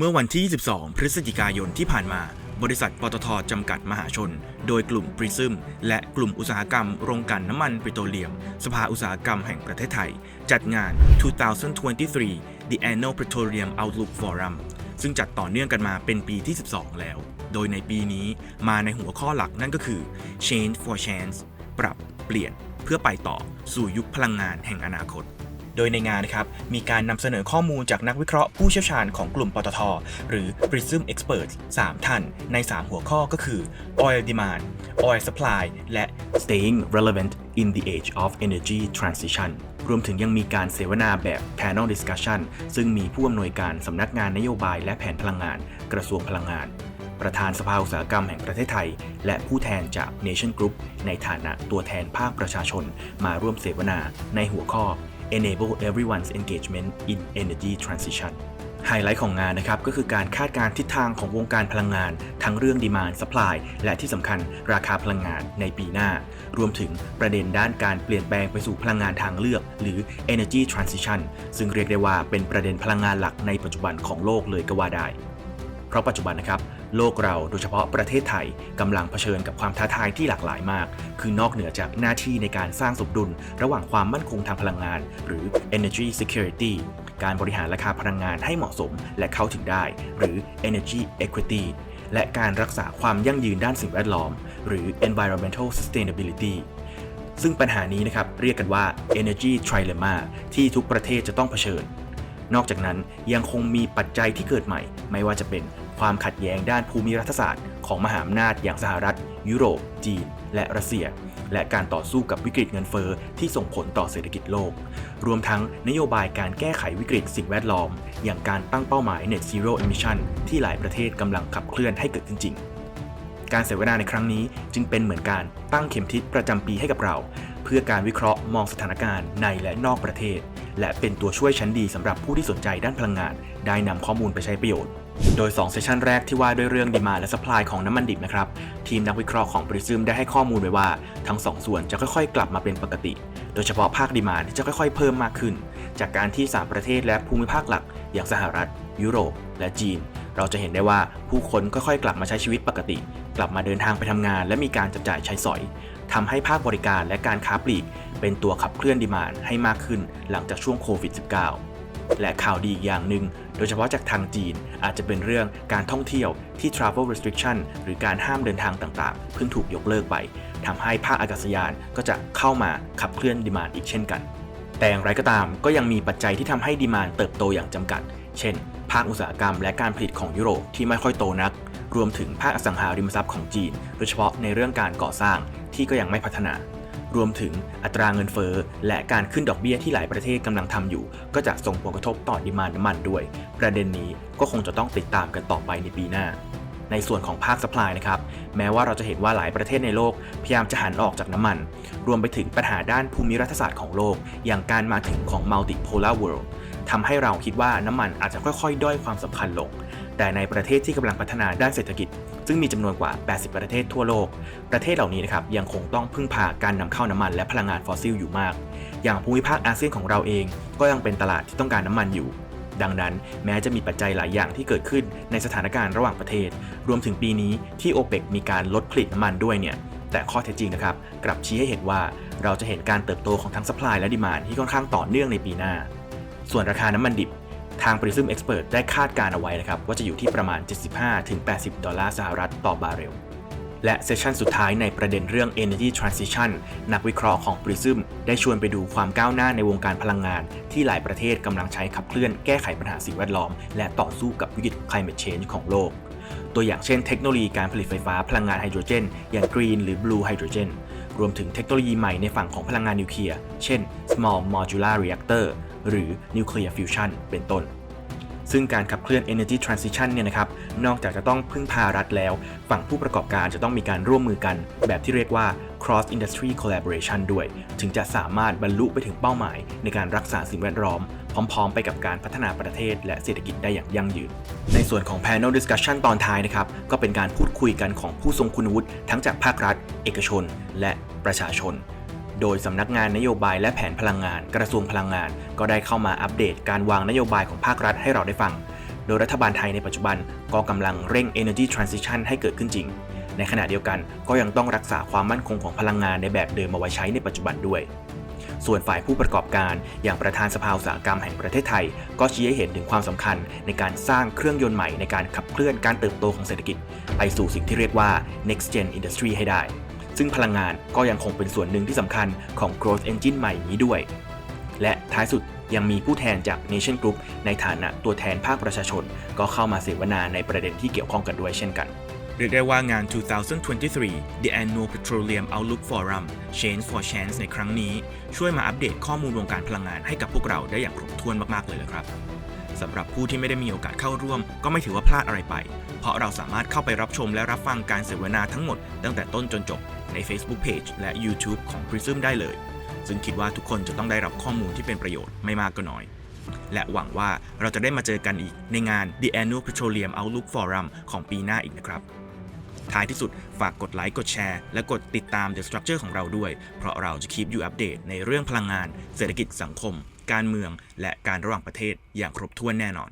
เมื่อวันที่ 22 พฤศจิกายนที่ผ่านมา บริษัทปตทจำกัดมหาชน โดยกลุ่มปริซึมและกลุ่มอุตสาหกรรมโรงกลั่นน้ำมันปิโตรเลียม สภาอุตสาหกรรมแห่งประเทศไทย จัดงาน 2023 The Annual Petroleum Outlook Forum ซึ่งจัดต่อเนื่องกันมาเป็นปีที่ 12 แล้ว โดยในปีนี้มาในหัวข้อหลักนั่นก็คือ Change for Chance ปรับเปลี่ยนเพื่อไปต่อสู่ยุคพลังงานแห่งอนาคต โดยในงานนะครับมีการนำเสนอข้อมูลจากนักวิเคราะห์ผู้เชี่ยวชาญของกลุ่มปตท หรือ Prism Experts 3 ท่าน ใน 3 หัวข้อก็คือ Oil Demand Oil Supply และ Staying Relevant in the Age of Energy Transition รวมถึงยังมีการเสวนาแบบ Panel Discussion ซึ่งมีผู้อำนวยการสำนักงานนโยบายและแผนพลังงาน กระทรวงพลังงาน ประธานสภาอุตสาหกรรมแห่งประเทศไทย และผู้แทนจาก Nation Group ในฐานะตัวแทนภาคประชาชน มาร่วมเสวนาในหัวข้อ Enable Everyone's Engagement in Energy Transition ไฮไลท์ของงานนะครับก็คือการคาดการณ์ทิศทางของวงการพลังงาน ทั้งเรื่อง Demand Supply และที่สำคัญราคาพลังงานในปีหน้า รวมถึงประเด็นด้านการเปลี่ยนแปลงไปสู่พลังงานทางเลือก หรือ Energy Transition ซึ่งเรียกได้ว่าเป็นประเด็นพลังงานหลักในปัจจุบันของโลกเลยก็ว่าได้ เพราะปัจจุบันนะครับ โลกเราโดยเฉพาะประเทศไทยกำลังเผชิญกับความท้าทายที่หลากหลายมาก คือนอกเหนือจากหน้าที่ในการสร้างสมดุล ระหว่างความมั่นคงทางพลังงาน หรือ energy security การบริหารราคาพลังงานให้เหมาะสมและเข้าถึงได้ หรือ energy equity และการรักษาความยั่งยืนด้านสิ่งแวดล้อม หรือ environmental sustainability ซึ่งปัญหานี้นะครับเรียกกันว่า energy trilemma ที่ทุกประเทศจะต้องเผชิญนอกจากนั้นยังคงมีปัจจัยที่เกิดใหม่ ไม่ว่าจะเป็น ความขัดแย้งด้านภูมิรัฐศาสตร์ของมหาอำนาจอย่างสหรัฐ ยุโรป จีน และรัสเซีย และการต่อสู้กับวิกฤตเงินเฟอ้อที่ส่งผลต่อเศรษฐกิจโลก รวมทั้งนโยบายการแก้ไขวิกฤตสิ่งแวดล้อม อย่างการตั้งเป้าหมาย Net Zero Emission ที่หลายประเทศกำลังขับเคลื่อนให้เกิดขึ้นจริงการเสวนาในครั้งนี้จึงเป็นเหมือนการตั้งเข็มทิศประจำปีให้กับเรา เพื่อการวิเคราะห์มองสถานการณ์ในและนอกประเทศ และเป็นตัวช่วยชั้นดีสำหรับผู้ที่สนใจด้านพลังงาน ได้นำข้อมูลไปใช้ประโยชน์ โดย 2 เซสชันแรกที่ว่าด้วยเรื่องดีมาและ supply ของน้ำมันดิบนะครับ ทีมนักวิเคราะห์ของ Prism ได้ให้ข้อมูลไว้ว่า ทั้ง 2 ส่วนจะค่อยๆ กลับมาเป็นปกติ โดยเฉพาะภาคดีมาที่จะค่อยๆ เพิ่มมากขึ้น จากการที่ 3 ประเทศและภูมิภาคหลัก อย่างสหรัฐ ยุโรป และจีน เราจะเห็นได้ว่าผู้คนค่อยๆ กลับมาใช้ชีวิตปกติ กลับมาเดินทางไปทำงาน และมีการจับจ่ายใช้สอย ทำให้ภาคบริการและการค้าปลีก เป็นตัวขับเคลื่อนดีมานให้มากขึ้นหลังจากช่วงโควิด -19 และข่าวดีอีกอย่างหนึ่ง โดยเฉพาะจากทางจีนอาจจะเป็นเรื่องการท่องเที่ยวที่ travel restriction หรือการห้ามเดินทางต่างๆ เพิ่งถูกยกเลิกไปทำให้ภาคอากาศยานก็จะเข้ามาขับเคลื่อนดีมานอีกเช่นกัน แต่อย่างไรก็ตามก็ยังมีปัจจัยที่ทำให้ดีมานเติบโตอย่างจำกัด เช่น ภาคอุตสาหกรรมและการผลิตของยุโรปที่ไม่ค่อยโตนัก รวมถึงภาคอสังหาริมทรัพย์ของจีน โดยเฉพาะในเรื่องการก่อสร้าง ที่ก็ยังไม่พัฒนา รวมถึงอัตราเงินเฟ้อและการขึ้นดอกเบี้ยที่หลายประเทศกำลังทำอยู่ ก็จะส่งผลกระทบต่อดีมานน้ำมันด้วย ประเด็นนี้ก็คงจะต้องติดตามกันต่อไปในปีหน้า ในส่วนของภาคสป라이นะครับแม้ว่าเราจะเห็นว่าหลายประเทศในโลก พยายามจะหันออกจากน้ำมัน รวมไปถึงปัญหาด้านภูมิรัฐศาสตร์ของโลก อย่างการมาถึงของ multipolar world ทำให้เราคิดว่าน้ำมันอาจจะค่อยๆ ด้อยความสำคัญลง แต่ในประเทศที่กำลังพัฒนาด้านเศรษฐกิจ ซึ่งมีจำนวนกว่า 80 ประเทศทั่วโลก ประเทศเหล่านี้นะครับยังคงต้องพึ่งพาการนำเข้าน้ำมันและพลังงานฟอสซิลอยู่มาก อย่างภูมิภาคอาเซียนของเราเอง ก็ยังเป็นตลาดที่ต้องการน้ำมันอยู่ ดังนั้น แม้จะมีปัจจัยหลายอย่างที่เกิดขึ้นในสถานการณ์ระหว่างประเทศ รวมถึงปีนี้ที่โอเปกมีการลดผลิตน้ำมันด้วยเนี่ยแต่ข้อเท็จจริงนะครับ กลับชี้ให้เห็นว่าเราจะเห็นการเติบโตของทั้ง supply และ demand ที่ค่อนข้างต่อเนื่องในปีหน้า ส่วนราคาน้ำมันดิบ ทาง Prism Expert ได้คาดการเอาไว้นะครับว่าจะอยู่ที่ประมาณ 75-80 ดอลลาร์สหรัฐต่อบาร์เรล และเซสชันสุดท้ายในประเด็นเรื่อง Energy Transition นักวิเคราะห์ของ Prism ได้ชวนไปดูความก้าวหน้าในวงการพลังงาน ที่หลายประเทศกำลังใช้ขับเคลื่อนแก้ไขปัญหาสิ่งแวดล้อม และต่อสู้กับวิกฤต climate change ของโลก ตัวอย่างเช่นเทคโนโลยีการผลิตไฟฟ้าพลังงานไฮโดรเจน อย่าง Green หรือ Blue Hydrogen รวมถึงเทคโนโลยีใหม่ในฝั่งของพลังงานนิวเคลียร์ เช่น Small Modular Reactor หรือ Nuclear Fusion เป็นต้น ซึ่งการขับเคลื่อน Energy Transition เนี่ยนะครับนอกจากจะต้องพึ่งพารัฐแล้ว ฝั่งผู้ประกอบการจะต้องมีการร่วมมือกัน แบบที่เรียกว่า Cross Industry Collaboration ด้วย ถึงจะสามารถบรรลุไปถึงเป้าหมาย ในการรักษาสิ่งแวดล้อม พร้อม ๆ ไปกับการพัฒนาประเทศ และเศรษฐกิจได้อย่างยั่งยืน ในส่วนของ Panel Discussion ตอนท้ายนะครับ ก็เป็นการพูดคุยกันของผู้ทรงคุณวุฒิทั้งจากภาครัฐ เอกชน และประชาชน โดยสำนักงานนโยบายและแผนพลังงาน กระทรวงพลังงาน ก็ได้เข้ามาอัปเดตการวางนโยบายของภาครัฐให้เราได้ฟัง โดยรัฐบาลไทยในปัจจุบันก็กำลังเร่ง Energy Transition ให้เกิดขึ้นจริง ในขณะเดียวกันก็ยังต้องรักษาความมั่นคงของพลังงานในแบบเดิมมาไว้ใช้ในปัจจุบันด้วยส่วนฝ่ายผู้ประกอบการ อย่างประธานสภาอุตสาหกรรมแห่งประเทศไทย ก็ชี้ให้เห็นถึงความสำคัญในการสร้างเครื่องยนต์ใหม่ในการขับเคลื่อนการเติบโตของเศรษฐกิจ ไปสู่สิ่งที่เรียกว่า next gen industry ให้ได้ ซึ่งพลังงานก็ยังคงเป็นส่วนหนึ่งที่สำคัญของ growth engine ใหม่นี้ด้วย และท้ายสุดยังมีผู้แทนจาก Nation Group ในฐานะตัวแทนภาคประชาชน ก็เข้ามาเสวนาในประเด็นที่เกี่ยวข้องกันด้วยเช่นกันเรียกได้ว่างาน 2023 The Annual Petroleum Outlook Forum Change for Chance ในครั้งนี้ ช่วยมาอัปเดตข้อมูลวงการพลังงานให้กับพวกเราได้อย่างครบถ้วนมาก ๆ เลยละครับ สำหรับผู้ที่ไม่ได้มีโอกาสเข้าร่วม ก็ไม่ถือว่าพลาดอะไรไป เพราะเราสามารถเข้าไปรับชมและรับฟังการเสวนาทั้งหมดตั้งแต่ต้นจนจบใน Facebook Page และ YouTube ของ Prism ได้เลย ซึ่งคิดว่าทุกคนจะต้องได้รับข้อมูลที่เป็นประโยชน์ไม่มากก็น้อย และหวังว่าเราจะได้มาเจอกันอีกในงาน The Annual Petroleum Outlook Forum ของปีหน้าอีกนะครับท้ายที่สุดฝากกดไลค์ กดแชร์ และกดติดตาม The Structure ของเราด้วย เพราะเราจะคี p อยู่อัปเดตในเรื่องพลังงาน เศรษฐกิจสังคม การเมือง และการระหว่างประเทศอย่างครบถ้วนแน่นอน